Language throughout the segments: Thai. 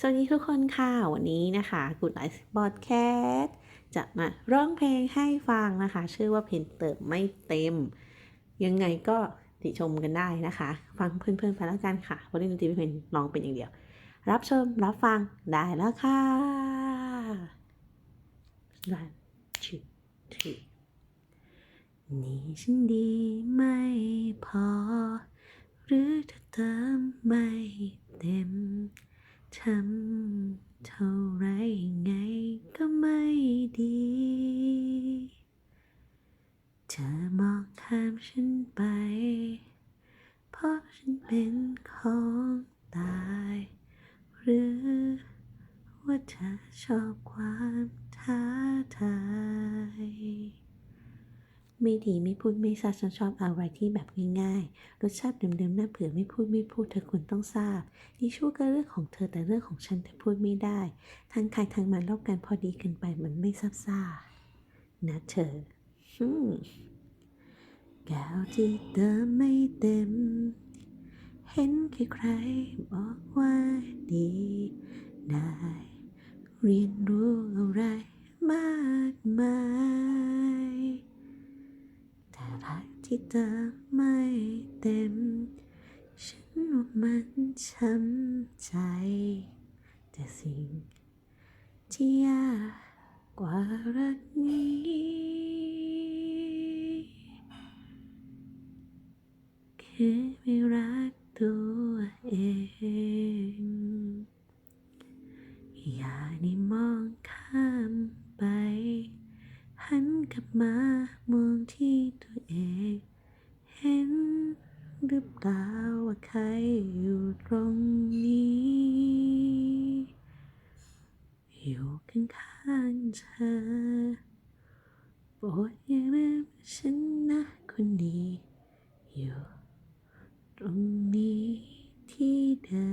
สวัสดีทุกคนค่ะ วันนี้นะคะ Good Night Podcast จะมาร้องเพลงให้ฟังนะคะ ชื่อว่าเพลงเติมไม่เต็ม ยังไงก็ติชมกันได้นะคะ ฟังเพื่อนๆไปแล้วกันค่ะวันนี้ดนตรีเป็นเพลงร้องเป็นอย่างเดียว รับชมรับฟังได้แล้วค่ะรันชิทีนี่ฉันดีไม่พอ หรือถ้าเติมไม่เต็ม ทำเท่าไรไงก็ไม่ดี เธอมองข้ามฉันไป เพราะฉันเป็นของตาย หรือว่าเธอชอบความท้าทาย ไม่ดีไม่พูดไม่ซาฉันชอบอะไรที่แบบง่ายๆ รสชาติเดิมๆน่าเผื่อไม่พูดไม่พูดเธอควรต้องทราบนี่ชั่วก็เรื่องของเธอแต่เรื่องของฉันเธอพูดไม่ได้ ทางใครทางมันรอบกันพอดีเกันไปมันไม่ซับซ่านะเธอฮึมแก้วที่เติมไม่เต็ม เห็นใครๆบอกว่าดีได้ เรียนรู้อะไรมากมาย ที่เติมไม่เต็ม ฉันว่ามันช้ำใจ แต่สิ่งที่ยากกว่ารักนี้คือไม่รักตัวเอง อย่าได้มองข้ามไป หันกลับมามองที่ตัวเอง เห็นหรือ เปล่าว่าใครอยู่ตรงนี้ อยู่ข้างๆเธอโปรดอย่าลืมฉันนะคนดีอยู่ตรงนี้ที่เดิ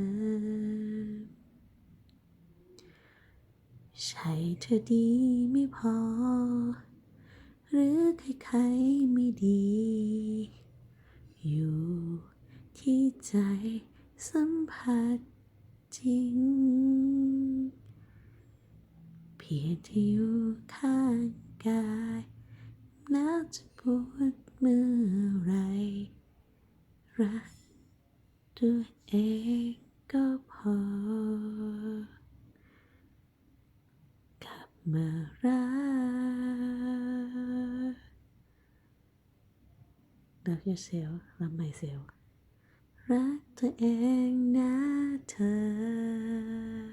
มใช่เธอดีไม่พอ หรือใครๆไม่ดี อยู่ที่ใจ สัมผัสจริง เพียงที่อยู่ข้างกายน่าจะปวดเมื่อไร รักตัวเองก็พอกลับมารัก Love yourself love myself รักตัวเองนะเธอ